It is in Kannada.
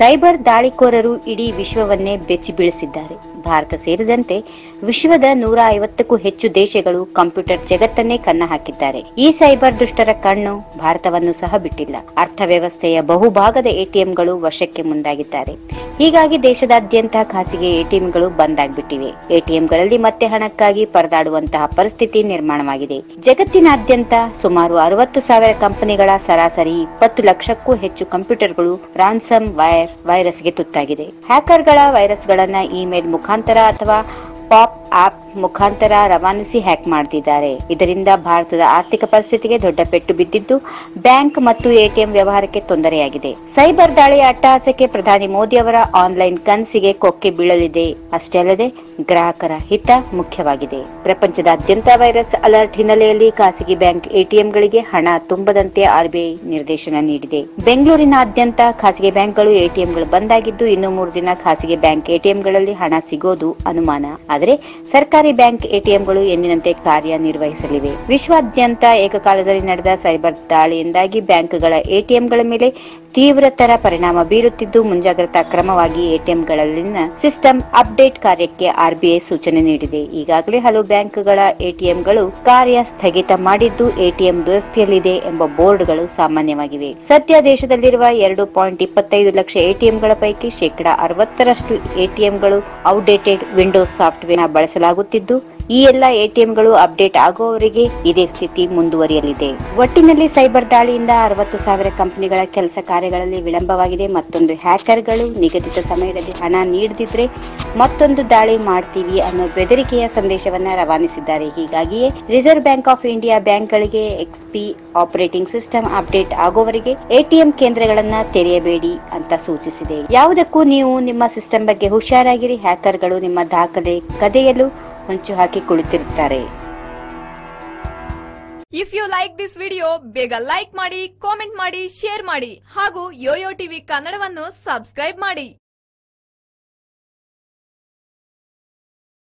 ಸೈಬರ್ ದಾಳಿಕೋರರು ಇಡೀ ವಿಶ್ವವನ್ನೇ ಬೆಚ್ಚಿ ಬೀಳಿಸಿದ್ದಾರೆ. ಭಾರತ ಸೇರಿದಂತೆ ವಿಶ್ವದ ನೂರ ಐವತ್ತಕ್ಕೂ ಹೆಚ್ಚು ದೇಶಗಳು ಕಂಪ್ಯೂಟರ್ ಜಗತ್ತನ್ನೇ ಕನ್ನ ಹಾಕಿದ್ದಾರೆ. ಈ ಸೈಬರ್ ದುಷ್ಟರ ಕಣ್ಣು ಭಾರತವನ್ನು ಸಹ ಬಿಟ್ಟಿಲ್ಲ. ಅರ್ಥವ್ಯವಸ್ಥೆಯ ಬಹುಭಾಗದ ಎಟಿಎಂಗಳು ವಶಕ್ಕೆ ಮುಂದಾಗಿದ್ದಾರೆ. ಹೀಗಾಗಿ ದೇಶದಾದ್ಯಂತ ಖಾಸಗಿ ಎಟಿಎಂಗಳು ಬಂದ್ ಆಗ್ಬಿಟ್ಟಿವೆ ಎಟಿಎಂಗಳಲ್ಲಿ ಮತ್ತೆ ಹಣಕ್ಕಾಗಿ ಪರದಾಡುವಂತಹ ಪರಿಸ್ಥಿತಿ ನಿರ್ಮಾಣವಾಗಿದೆ. ಜಗತ್ತಿನಾದ್ಯಂತ ಸುಮಾರು ಅರವತ್ತು ಸಾವಿರ ಕಂಪನಿಗಳ ಸರಾಸರಿ ಇಪ್ಪತ್ತು ಲಕ್ಷಕ್ಕೂ ಹೆಚ್ಚು ಕಂಪ್ಯೂಟರ್ಗಳು ರಾನ್ಸಮ್ ವೈರ್ ವೈರಸ್ಗೆ ತುತ್ತಾಗಿದೆ. ಹ್ಯಾಕರ್ಗಳ ವೈರಸ್ಗಳನ್ನ ಇಮೇಲ್ ಮುಖಾಂತರ ಅಥವಾ ಪಾಪ್ ಆಪ್ ಮುಖಾಂತರ ರವಾನಿಸಿ ಹ್ಯಾಕ್ ಮಾಡುತ್ತಿದ್ದಾರೆ ಇದರಿಂದ ಭಾರತದ ಆರ್ಥಿಕ ಪರಿಸ್ಥಿತಿಗೆ ದೊಡ್ಡ ಪೆಟ್ಟು ಬಿದ್ದಿದ್ದು, ಬ್ಯಾಂಕ್ ಮತ್ತು ಎಟಿಎಂ ವ್ಯವಹಾರಕ್ಕೆ ತೊಂದರೆಯಾಗಿದೆ. ಸೈಬರ್ ದಾಳಿಯ ಅಟ್ಟಹಾಸಕ್ಕೆ ಪ್ರಧಾನಿ ಮೋದಿ ಅವರ ಆನ್ಲೈನ್ ಕನಸಿಗೆ ಕೊಕ್ಕೆ ಬೀಳಲಿದೆ. ಅಷ್ಟೇ ಅಲ್ಲದೆ, ಗ್ರಾಹಕರ ಹಿತ ಮುಖ್ಯವಾಗಿದೆ. ಪ್ರಪಂಚದಾದ್ಯಂತ ವೈರಸ್ ಅಲರ್ಟ್ ಹಿನ್ನೆಲೆಯಲ್ಲಿ ಖಾಸಗಿ ಬ್ಯಾಂಕ್ ಎಟಿಎಂಗಳಿಗೆ ಹಣ ತುಂಬದಂತೆ ಆರ್ಬಿಐ ನಿರ್ದೇಶನ ನೀಡಿದೆ. ಬೆಂಗಳೂರಿನಾದ್ಯಂತ ಖಾಸಗಿ ಬ್ಯಾಂಕ್ಗಳು ಎಟಿಎಂಗಳು ಬಂದಾಗಿದ್ದು ಇನ್ನು ಮೂರು ದಿನ ಖಾಸಗಿ ಬ್ಯಾಂಕ್ ಎಟಿಎಂಗಳಲ್ಲಿ ಹಣ ಸಿಗೋದು ಅನುಮಾನ ಆದರೆ ಸರ್ಕಾರಿ ಬ್ಯಾಂಕ್ ಎಟಿಎಂಗಳು ಎಂದಿನಂತೆ ಕಾರ್ಯನಿರ್ವಹಿಸಲಿವೆ. ವಿಶ್ವಾದ್ಯಂತ ಏಕಕಾಲದಲ್ಲಿ ನಡೆದ ಸೈಬರ್ ದಾಳಿಯಿಂದಾಗಿ ಬ್ಯಾಂಕ್ಗಳ ಎಟಿಎಂಗಳ ಮೇಲೆ ತೀವ್ರತರ ಪರಿಣಾಮ ಬೀರುತ್ತಿದ್ದು, ಮುಂಜಾಗ್ರತಾ ಕ್ರಮವಾಗಿ ಎಟಿಎಂಗಳಲ್ಲಿನ ಸಿಸ್ಟಮ್ ಅಪ್ಡೇಟ್ ಕಾರ್ಯಕ್ಕೆ ಆರ್ಬಿಐ ಸೂಚನೆ ನೀಡಿದೆ. ಈಗಾಗಲೇ ಹಲವು ಬ್ಯಾಂಕ್ಗಳ ಎಟಿಎಂಗಳು ಕಾರ್ಯ ಸ್ಥಗಿತ ಮಾಡಿದ್ದು, ಎಟಿಎಂ ದುರಸ್ತಿಯಲ್ಲಿದೆ ಎಂಬ ಬೋರ್ಡ್ಗಳು ಸಾಮಾನ್ಯವಾಗಿವೆ. ಸದ್ಯ ದೇಶದಲ್ಲಿರುವ ಎರಡು ಪಾಯಿಂಟ್ ಇಪ್ಪತ್ತೈದು ಲಕ್ಷ ಎಟಿಎಂಗಳ ಪೈಕಿ ಶೇಕಡಾ ಅರವತ್ತರಷ್ಟು ಎಟಿಎಂಗಳು ಔಟ್ಡೇಟೆಡ್ ವಿಂಡೋಸ್ ಸಾಫ್ಟ್ವೇರ್ ಬಳಸಲಾಗುತ್ತಿದ್ದು ಈ ಎಲ್ಲ ಎಟಿಎಂಗಳು ಅಪ್ಡೇಟ್ ಆಗುವವರೆಗೆ ಇದೇ ಸ್ಥಿತಿ ಮುಂದುವರಿಯಲಿದೆ. ಒಟ್ಟಿನಲ್ಲಿ ಸೈಬರ್ ದಾಳಿಯಿಂದ ಅರವತ್ತು ಸಾವಿರ ಕಂಪನಿಗಳ ಕೆಲಸ ಕಾರ್ಯಗಳಲ್ಲಿ ವಿಳಂಬವಾಗಿದೆ. ಮತ್ತೊಂದು ಹ್ಯಾಕರ್ಗಳು ನಿಗದಿತ ಸಮಯದಲ್ಲಿ ಹಣ ನೀಡದಿದ್ರೆ ಮತ್ತೊಂದು ದಾಳಿ ಮಾಡ್ತೀವಿ ಅನ್ನೋ ಬೆದರಿಕೆಯ ಸಂದೇಶವನ್ನ ರವಾನಿಸಿದ್ದಾರೆ. ಹೀಗಾಗಿಯೇ ರಿಸರ್ವ್ ಬ್ಯಾಂಕ್ ಆಫ್ ಇಂಡಿಯಾ ಬ್ಯಾಂಕ್ಗಳಿಗೆ ಎಕ್ಸ್ಪಿ ಆಪರೇಟಿಂಗ್ ಸಿಸ್ಟಮ್ ಅಪ್ಡೇಟ್ ಆಗುವವರೆಗೆ ಎಟಿಎಂ ಕೇಂದ್ರಗಳನ್ನ ತೆರೆಯಬೇಡಿ ಅಂತ ಸೂಚಿಸಿದೆ. ಯಾವುದಕ್ಕೂ ನೀವು ನಿಮ್ಮ ಸಿಸ್ಟಮ್ ಬಗ್ಗೆ ಹುಷಾರಾಗಿರಿ. ಹ್ಯಾಕರ್ಗಳು ನಿಮ್ಮ ದಾಖಲೆ ಕದೆಯಲು ಹೊಂಚು ಹಾಕಿ ಕುಳಿತಿರುತ್ತಾರೆ if you like this video ಬೇಗ ಲೈಕ್ ಮಾಡಿ ಕಾಮೆಂಟ್ ಮಾಡಿ ಶೇರ್ ಮಾಡಿ, ಹಾಗೂ ಯೋಯೋ ಟಿವಿ ಕನ್ನಡವನ್ನು ಸಬ್ಸ್ಕ್ರೈಬ್ ಮಾಡಿ.